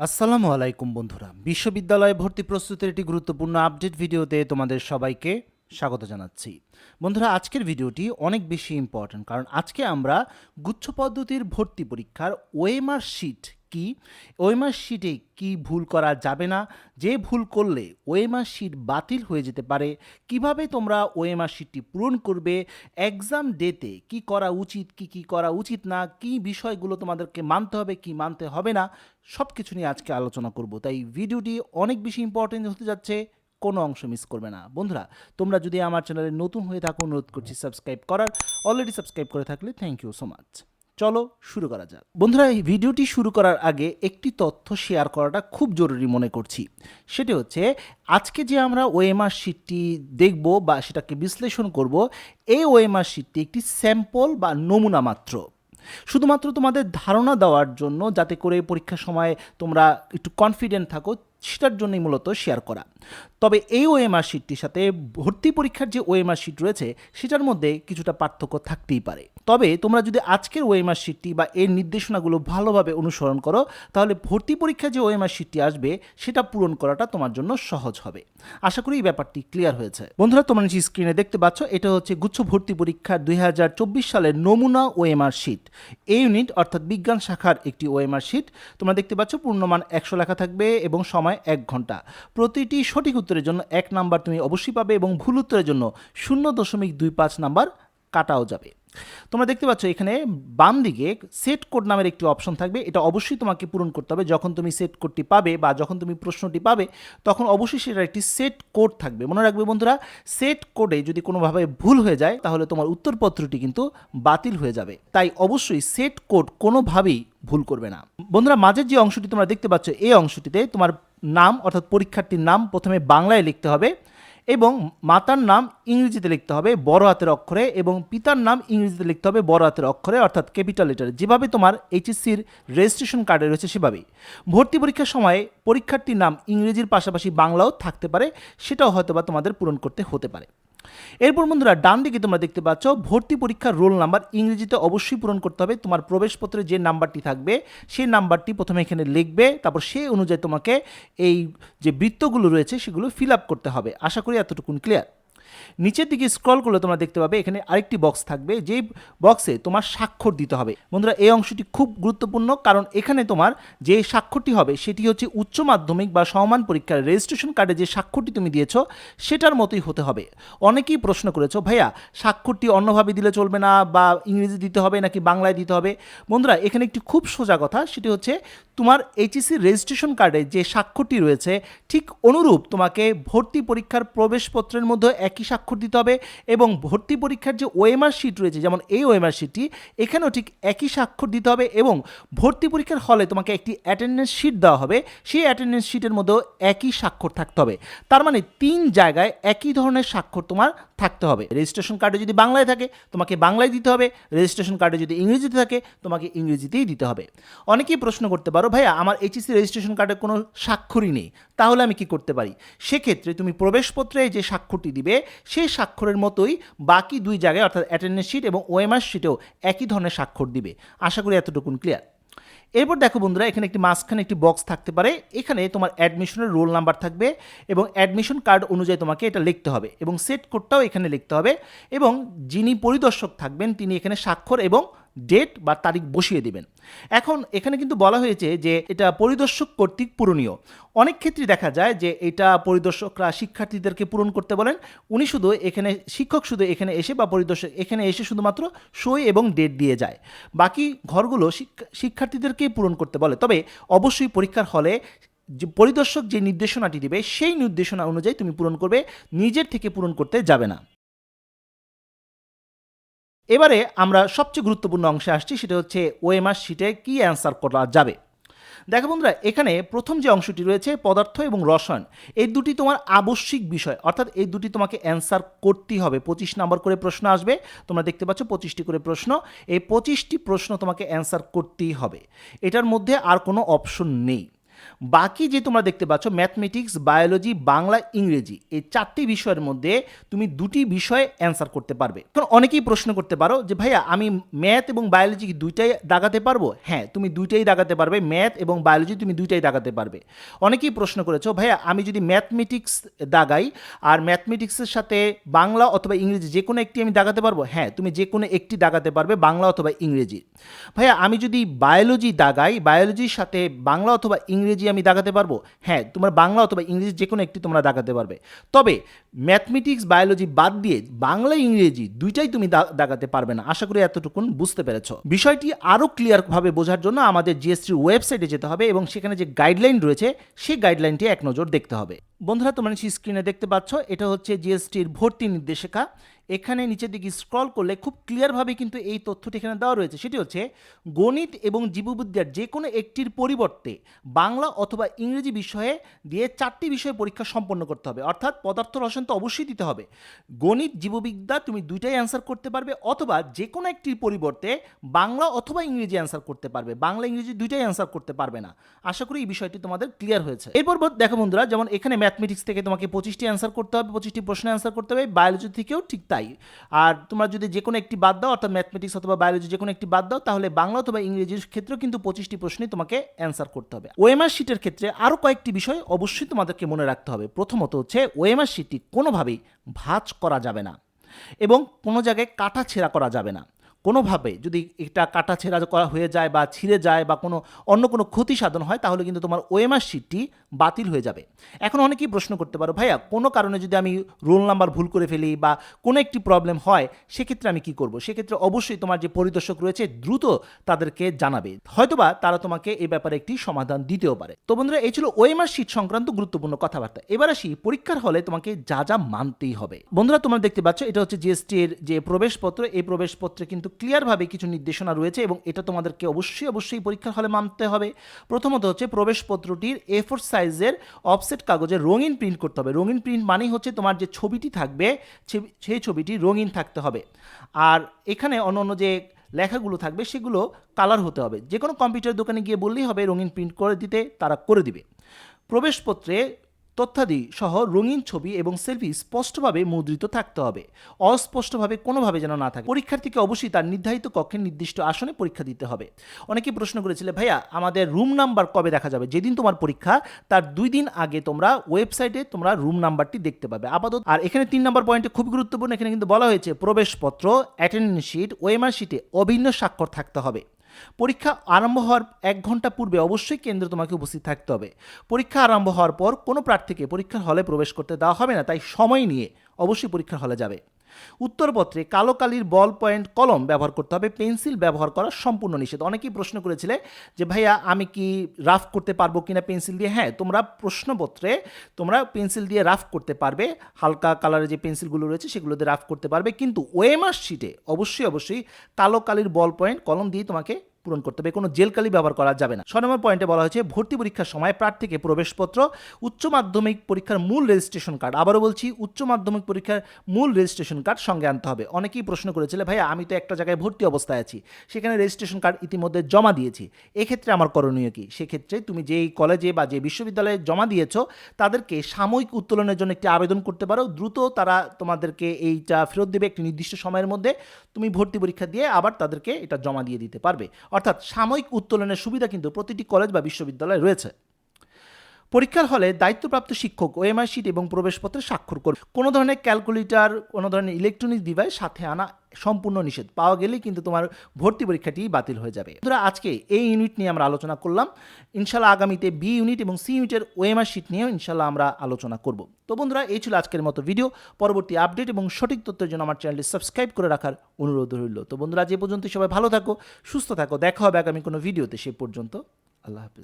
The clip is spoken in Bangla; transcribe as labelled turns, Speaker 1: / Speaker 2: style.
Speaker 1: আসসালামু আলাইকুম বন্ধুরা। বিশ্ববিদ্যালয়ে ভর্তি প্রস্তুতির একটি গুরুত্বপূর্ণ আপডেট ভিডিওতে তোমাদের সবাইকে স্বাগত জানাচ্ছি। বন্ধুরা, আজকের ভিডিওটি অনেক বেশি ইম্পর্ট্যান্ট কারণ আজকে আমরা গুচ্ছ পদ্ধতির ভর্তি পরীক্ষার ওয়েমার শিট কি? ওএমআর শিটে কি ভুল করা যাবে না? যে ভুল করলে ওএমআর শিট বাতিল হয়ে যেতে পারে। কীভাবে তোমরা ওএমআর শিটটি পূরণ করবে? এক্সাম ডেতে কি করা উচিত, কি কি করা উচিত না? কি বিষয়গুলো তোমাদেরকে মানতে হবে, কি মানতে হবে না? সব কিছু নিয়ে আজকে আলোচনা করব। তাই ভিডিওটি অনেক বেশি ইম্পর্টেন্ট হতে যাচ্ছে, কোনো অংশ মিস করবে না। বন্ধুরা, তোমরা যদি আমার চ্যানেলে নতুন হয়ে থাকো, অনুরোধ করছি সাবস্ক্রাইব করার। অলরেডি সাবস্ক্রাইব করে থাকলে থ্যাংক ইউ সো মাচ চলো শুরু করা যাক। বন্ধুরা, এই ভিডিওটি শুরু করার আগে একটি তথ্য শেয়ার করাটা খুব জরুরি মনে করছি। সেটি হচ্ছে, আজকে যে আমরা ওএমআর শিটটি দেখব বা সেটাকে বিশ্লেষণ করব, এই ওএমআর শিটটি একটি স্যাম্পল বা নমুনা মাত্র। শুধুমাত্র তোমাদের ধারণা দেওয়ার জন্য যাতে করে পরীক্ষার সময় তোমরা একটু কনফিডেন্ট থাকো সেটার জন্যই মূলত শেয়ার করা। তবে এই ওএমআর শিটটির সাথে ভর্তি পরীক্ষার যে ওএমআর শিট রয়েছে, সেটার মধ্যে কিছুটা পার্থক্য থাকতেই পারে। তবে তোমরা যদি আজকের ওএমআর শিটটি বা এর নির্দেশনাগুলো ভালোভাবে অনুসরণ করো, তাহলে ভর্তি পরীক্ষার যে ওএমআর শিটটি আসবে, সেটা পূরণ করাটা তোমার জন্য সহজ হবে। আশা করি এই ব্যাপারটি ক্লিয়ার হয়েছে। বন্ধুরা, তোমরা নিচে স্ক্রিনে দেখতে পাচ্ছ, এটা হচ্ছে গুচ্ছ ভর্তি পরীক্ষার দুই হাজার চব্বিশ সালের নমুনা ওএমআর শিট এই ইউনিট অর্থাৎ বিজ্ঞান শাখার একটি ওএমআর শিট তোমরা দেখতে পাচ্ছ, পূর্ণমান একশো লেখা থাকবে এবং সময় এক ঘণ্টা। প্রতিটি সঠিক উত্তরের জন্য এক নাম্বার তুমি অবশ্যই পাবে এবং ভুল উত্তরের জন্য শূন্য দশমিক দুই পাঁচ নাম্বার কাটাও যাবে। তোমরা দেখতে পাচ্ছ এখানে বাম দিকে সেট কোড নামের একটি অপশন থাকবে। এটা অবশ্যই তোমাকে পূরণ করতে হবে। যখন তুমি সেট কোডটি পাবে বা যখন তুমি প্রশ্নটি পাবে, তখন অবশ্যই সেটার একটি সেট কোড থাকবে। মনে রাখবে বন্ধুরা সেট কোডে যদি কোনোভাবে ভুল হয়ে যায়, তাহলে তোমার উত্তরপত্রটি কিন্তু বাতিল হয়ে যাবে। তাই অবশ্যই সেট কোড কোনোভাবেই ভুল করবে না। বন্ধুরা, মাঝের যে অংশটি তোমরা দেখতে পাচ্ছ, এই অংশটিতে তোমার নাম, অর্থাৎ পরীক্ষার্থীর নাম প্রথমে বাংলায় লিখতে হবে এবং মাতার নাম ইংরেজিতে লিখতে হবে বড় হাতের অক্ষরে এবং পিতার নাম ইংরেজিতে লিখতে হবে বড় হাতের অক্ষরে, অর্থাৎ ক্যাপিটাল লেটারে। যেভাবে তোমার এইচএসসির রেজিস্ট্রেশন কার্ডে রয়েছে সেভাবেই। ভর্তি পরীক্ষার সময়ে পরীক্ষার্থীর নাম ইংরেজির পাশাপাশি বাংলাও থাকতে পারে, সেটাও হয়তোবা তোমাদের পূরণ করতে হতে পারে। এরপর বন্ধুরা ডান দিকে তোমরা দেখতে পাচ্ছ, ভর্তি পরীক্ষার রোল নাম্বার ইংরেজিতে অবশ্যই পূরণ করতে হবে। তোমার প্রবেশপত্রে যে নাম্বারটি থাকবে, সেই নাম্বারটি প্রথমে এখানে লিখবে, তারপর সেই অনুযায়ী তোমাকে এই যে বৃত্তগুলো রয়েছে, সেগুলো ফিল আপ করতে হবে। আশা করি এতটুকুন ক্লিয়ার নিচের দিকে স্ক্রল করলে তোমরা দেখতে পাবে এখানে আরেকটি বক্স থাকবে যে বক্সে তোমার স্বাক্ষর দিতে হবে। বন্ধুরা, এই অংশটি খুব গুরুত্বপূর্ণ কারণ এখানে তোমার যে স্বাক্ষরটি হবে, সেটি হচ্ছে উচ্চ মাধ্যমিক বা সমান পরীক্ষার রেজিস্ট্রেশন কার্ডে যে স্বাক্ষরটি তুমি দিয়েছ, সেটার মতোই হতে হবে। অনেকেই প্রশ্ন করেছ, ভাইয়া, স্বাক্ষরটি অন্যভাবে দিলে চলবে না বা ইংরেজি দিতে হবে নাকি বাংলায় দিতে হবে? বন্ধুরা, এখানে একটি খুব সোজা কথা, সেটি হচ্ছে তোমার এইচএসসি রেজিস্ট্রেশন কার্ডে যে স্বাক্ষরটি রয়েছে, ঠিক অনুরূপ তোমাকে ভর্তি পরীক্ষার প্রবেশপত্রের মধ্যে একই স্বাক্ষর দিতে হবে এবং ভর্তি পরীক্ষার যে ওএমআর শিট রয়েছে, যেমন এই ওএমআর শিটটি এখানেও ঠিক একই স্বাক্ষর দিতে হবে এবং ভর্তি পরীক্ষার হলে তোমাকে একটি অ্যাটেন্ডেন্স শিট দেওয়া হবে। সেই অ্যাটেন্ডেন্স শিটের মধ্যেও একই স্বাক্ষর থাকতে হবে। তার মানে তিন জায়গায় একই ধরনের স্বাক্ষর তোমার থাকতে হবে। রেজিস্ট্রেশন কার্ডে যদি বাংলায় থাকে, তোমাকে বাংলায় দিতে হবে। রেজিস্ট্রেশন কার্ডে যদি ইংরেজিতে থাকে, তোমাকে ইংরেজিতেই দিতে হবে। অনেকেই প্রশ্ন করতে পারো, ভাইয়া, আমার এইচএসসি রেজিস্ট্রেশন কার্ডে কোনো স্বাক্ষরই নেই, তাহলে আমি কি করতে পারি? সেক্ষেত্রে তুমি প্রবেশপত্রে যে স্বাক্ষরটি দিবে সেই স্বাক্ষরের মতোই বাকি দুই জায়গায়, অর্থাৎ অ্যাটেন্ডেন্স শিট এবং ওএমআর শিটেও একই ধরনের স্বাক্ষর দিবে। আশা করি এতটুকুন ক্লিয়ার এরপর দেখো বন্ধুরা, এখানে একটি মাঝখানে একটি বক্স থাকতে পারে। এখানে তোমার অ্যাডমিশনের রোল নাম্বার থাকবে এবং অ্যাডমিশন কার্ড অনুযায়ী তোমাকে এটা লিখতে হবে এবং সেট কোডটাও এখানে লিখতে হবে এবং যিনি পরিদর্শক থাকবেন তিনি এখানে স্বাক্ষর এবং ডেট বা তারিখ বসিয়ে দেবেন। এখন এখানে কিন্তু বলা হয়েছে যে এটা পরিদর্শক কর্তৃক পূরণীয়। অনেক ক্ষেত্রে দেখা যায় যে এটা পরিদর্শকরা শিক্ষার্থীদেরকে পূরণ করতে বলেন, উনি শুধু এখানে, শিক্ষক শুধু এখানে এসে বা পরিদর্শক এখানে এসে শুধুমাত্র সই এবং ডেট দিয়ে যায়। বাকি ঘরগুলো শিক্ষা- শিক্ষার্থীদেরকেই পূরণ করতে বলে। তবে অবশ্যই পরীক্ষার হলে যে পরিদর্শক যে নির্দেশনাটি দেবে, সেই নির্দেশনা অনুযায়ী তুমি পূরণ করবে, নিজের থেকে পূরণ করতে যাবে না। এবারে আমরা সবচেয়ে গুরুত্বপূর্ণ অংশে আসছি, সেটা হচ্ছে ওএমআর শিটে কি অ্যান্সার করা যাবে? দেখো বন্ধুরা, এখানে প্রথম যে অংশটি রয়েছে, পদার্থ এবং রসায়ন, এই দুটি তোমার আবশ্যিক বিষয়। অর্থাৎ এই দুটি তোমাকে অ্যান্সার করতেই হবে। পঁচিশ নম্বর করে প্রশ্ন আসবে, তোমরা দেখতে পাচ্ছ পঁচিশটি করে প্রশ্ন। এই পঁচিশটি প্রশ্ন তোমাকে অ্যান্সার করতেই হবে। এটার মধ্যে আর কোনো অপশন নেই। বাকি যে তোমরা দেখতে পাচ্ছ ম্যাথমেটিক্স বায়োলজি বাংলা, ইংরেজি, এই চারটি বিষয়ের মধ্যে তুমি দুটি বিষয়ে অ্যান্সার করতে পারবে। এখন অনেকেই প্রশ্ন করতে পারো যে, ভাইয়া, আমি ম্যাথ এবং বায়োলজি কি দুইটাই দাগাতে পারব? হ্যাঁ তুমি দুইটাই দাগাতে পারবে ম্যাথ এবং বায়োলজি তুমি দুইটাই দাগাতে পারবে। অনেকেই প্রশ্ন করেছ, ভাইয়া, আমি যদি ম্যাথমেটিক্স দাগাই আর ম্যাথমেটিক্সের সাথে বাংলা অথবা ইংরেজি যে কোনো একটি আমি দাগাতে পারব? হ্যাঁ তুমি যে কোনো একটি দাগাতে পারবে, বাংলা অথবা ইংরেজি। ভাইয়া, আমি যদি বায়োলজি দাগাই বায়োলজির সাথে বাংলা অথবা ইংরেজি আমি দাগাতে পারব? হ্যাঁ তোমার বাংলা অথবা ইংরেজি যে কোনো একটি তোমরা দাগাতে পারবে। তবে ম্যাথমেটিক্স, বায়োলজি বাদ দিয়ে বাংলা, ইংরেজি দুইটাই তুমি দাগাতে পারবে না। আশা করি এতটুকুন বুঝতে পেরেছ। বিষয়টি আরও ক্লিয়ারভাবে বোঝার জন্য আমাদের জিএসটির ওয়েবসাইটে যেতে হবে এবং সেখানে যে গাইডলাইন রয়েছে, সেই গাইডলাইনটি এক নজর দেখতে হবে। বন্ধুরা, তোমরা নিশ্চয়ই স্ক্রিনে দেখতে পাচ্ছ, এটা হচ্ছে জিএসটির ভর্তি নির্দেশিকা। এখানে নিচের দিকে স্ক্রল করলে খুব ক্লিয়ারভাবে কিন্তু এই তথ্যটি এখানে দেওয়া রয়েছে। সেটি হচ্ছে, গণিত এবং জীববিদ্যার যে কোনো একটির পরিবর্তে বাংলা অথবা ইংরেজি বিষয়ে দিয়ে চারটি বিষয়ে পরীক্ষা সম্পন্ন করতে হবে। অর্থাৎ পদার্থ রসায়ন তো অবশ্যই দিতে হবে। গণিত, জীববিদ্যা তুমি দুইটাই অ্যান্সার করতে পারবে অথবা যে কোনো একটির পরিবর্তে বাংলা অথবা ইংরেজি অ্যান্সার করতে পারবে। বাংলা, ইংরেজি দুইটাই অ্যান্সার করতে পারবে না। আশা করি এই বিষয়টি তোমাদের ক্লিয়ার হয়েছে। এরপর দেখো বন্ধুরা, যেমন এখানে ম্যাথমেটিক্স থেকে তোমাকে পঁচিশটি অ্যান্সার করতে হবে, পঁচিশটি প্রশ্ন অ্যান্সার করতে হবে বায়োলজি থেকেও ঠিক তাই। আর তোমরা যদি যে কোনো একটি বাদ দাও, অর্থাৎ ম্যাথমেটিক্স অথবা বায়োলজি যে কোনো একটি বাদ দাও, তাহলে বাংলা অথবা ইংরেজির ক্ষেত্রেও কিন্তু পঁচিশটি প্রশ্নই তোমাকে অ্যান্সার করতে হবে। ওএমআর শিটের ক্ষেত্রে আরও কয়েকটি বিষয় অবশ্যই তোমাদেরকে মনে রাখতে হবে। প্রথমত হচ্ছে ওএমআর শিটটি কোনোভাবেই ভাঁজ করা যাবে না এবং কোনো জায়গায় কাটা ছেঁড়া করা যাবে না। কোনোভাবে যদি এটা কাটা ছেঁড়া করা হয়ে যায় বা ছিঁড়ে যায় বা কোনো অন্য কোনো ক্ষতি সাধন হয়, তাহলে কিন্তু তোমার ওএমআর শিটটি বাতিল হয়ে যাবে। এখন অনেকেই প্রশ্ন করতে পারো, ভাইয়া, কোনো কারণে যদি আমি রোল নাম্বার ভুল করে ফেলি বা কোনো একটি প্রবলেম হয়, সেক্ষেত্রে আমি কি করব? সেক্ষেত্রে অবশ্যই তোমার যে পরিদর্শক রয়েছে দ্রুত তাদেরকে জানাবে। হয়তোবা তারা তোমাকে এ ব্যাপারে একটি সমাধান দিতেও পারে। তো বন্ধুরা, এই ছিল ওএমআর শিট সংক্রান্ত গুরুত্বপূর্ণ কথাবার্তা। এবার আসি, পরীক্ষার হলে তোমাকে যা যা মানতেই হবে। বন্ধুরা, তোমরা দেখতে পাচ্ছ, এটা হচ্ছে জিএসটি এর যে প্রবেশপত্র, এই প্রবেশপত্রে কিন্তু ক্লিয়ারভাবে কিছু নির্দেশনা রয়েছে এবং এটা তোমাদেরকে অবশ্যই অবশ্যই পরীক্ষার হলে মানতে হবে। প্রথমত হচ্ছে প্রবেশপত্রটির এ ফোর সাইজের অফসেট কাগজে রঙিন প্রিন্ট করতে হবে। রঙিন প্রিন্ট মানেই হচ্ছে তোমার যে ছবিটি থাকবে সেই ছবিটি রঙিন থাকতে হবে। আর এখানে অন্য অন্য যে লেখাগুলো থাকবে, সেগুলো কালার হতে হবে। যে কোনো কম্পিউটার দোকানে গিয়ে বললেই হবে রঙিন প্রিন্ট করে দিতে, তারা করে দিবে। প্রবেশপত্রে তথ্যাদি সহ রঙিন ছবি এবং সেলফি স্পষ্টভাবে মুদ্রিত থাকতে হবে। অস্পষ্টভাবে কোনোভাবে যেন না থাকে। পরীক্ষার্থীকে অবশ্যই তার নির্ধারিত কক্ষে নির্দিষ্ট আসনে পরীক্ষা দিতে হবে। অনেকে প্রশ্ন করেছিলে, ভাইয়া, আমাদের রুম নাম্বার কবে দেখা যাবে? যেদিন তোমার পরীক্ষা, তার দুই দিন আগে তোমরা ওয়েবসাইটে তোমরা রুম নাম্বারটি দেখতে পাবে। আপাতত আর এখানে তিন নম্বর পয়েন্টে খুব গুরুত্বপূর্ণ, এখানে কিন্তু বলা হয়েছে, প্রবেশপত্র, অ্যাটেন্ডেন্স শিট, ওএমআর শিটে অভিন্ন স্বাক্ষর থাকতে হবে। পরীক্ষা আরম্ভ হওয়ার এক ঘণ্টা পূর্বে অবশ্যই কেন্দ্রে তোমাকে উপস্থিত থাকতে হবে। পরীক্ষা আরম্ভ হওয়ার পর কোনো প্রার্থীকে পরীক্ষার হলে প্রবেশ করতে দেওয়া হবে না, তাই সময় নিয়ে অবশ্যই পরীক্ষার হলে যাবে। উত্তরপত্রে কালো কালির বল পয়েন্ট কলম ব্যবহার করতে হবে, পেন্সিল ব্যবহার করা সম্পূর্ণ নিষেধ। অনেকেই প্রশ্ন করেছিলে যে, ভাইয়া, আমি কি রাফ করতে পারব কিনা পেন্সিল দিয়ে? হ্যাঁ তোমরা প্রশ্নপত্রে তোমরা পেন্সিল দিয়ে রাফ করতে পারবে, হালকা কালারের যে পেন্সিলগুলো রয়েছে সেগুলো দিয়ে রাফ করতে পারবে, কিন্তু ওয়েমার শিটে অবশ্যই অবশ্যই কালো কালির বল পয়েন্ট কলম দিয়ে তোমাকে পূরণ করতে হবে, কোনো জেল কালি ব্যবহার করা যাবে না। ছ নম্বর পয়েন্টে বলা হয়েছে, ভর্তি পরীক্ষার সময় প্রার্থীকে প্রবেশপত্র, উচ্চ মাধ্যমিক পরীক্ষার মূল রেজিস্ট্রেশন কার্ড আবারও বলছি, উচ্চ মাধ্যমিক পরীক্ষার মূল রেজিস্ট্রেশন কার্ড সঙ্গে আনতে হবে। অনেকেই প্রশ্ন করেছিল ভাই আমি তো একটা জায়গায় ভর্তি অবস্থায় আছি, সেখানে রেজিস্ট্রেশন কার্ড ইতিমধ্যে জমা দিয়েছি, এক্ষেত্রে আমার করণীয় কি? সেক্ষেত্রে তুমি যেই কলেজে বা যে বিশ্ববিদ্যালয়ে জমা দিয়েছ, তাদেরকে সাময়িক উত্তোলনের জন্য একটি আবেদন করতে পারো। দ্রুত তারা তোমাদেরকে এইটা ফেরত দেবে একটি নির্দিষ্ট সময়ের মধ্যে। তুমি ভর্তি পরীক্ষা দিয়ে আবার তাদেরকে এটা জমা দিয়ে দিতে পারবে। অর্থাৎ সাময়িক উত্তোলনের সুবিধা কিন্তু প্রতিটি কলেজ বা বিশ্ববিদ্যালয়ে রয়েছে। পরীক্ষার হলে দায়িত্বপ্রাপ্ত শিক্ষক ওএমআই শিট এবং প্রবেশপত্রে স্বাক্ষর করবে কোনো ধরনের ক্যালকুলেটর কোনো ধরনের ইলেকট্রনিক ডিভাইস সাথে আনা সম্পূর্ণ নিষেধ। পাওয়া গেলেই কিন্তু তোমার ভর্তি পরীক্ষাটি বাতিল হয়ে যাবে। বন্ধুরা, আজকে এই ইউনিট নিয়ে আমরা আলোচনা করলাম। ইনশাল্লাহ আগামীতে বি ইউনিট এবং সি ইউনিটের ওএমআর শিট নিয়েও ইনশাল্লাহ আমরা আলোচনা করব। তো বন্ধুরা, এই ছিল আজকের মতো ভিডিও পরবর্তী আপডেট এবং সঠিক তথ্যের জন্য আমার চ্যানেলটি সাবস্ক্রাইব করে রাখার অনুরোধ রইল। তো বন্ধুরা যে পর্যন্ত সবাই ভালো থাকো, সুস্থ থাকো। দেখা হবে আগামী কোনো ভিডিওতে সে পর্যন্ত আল্লাহ হাফিজ।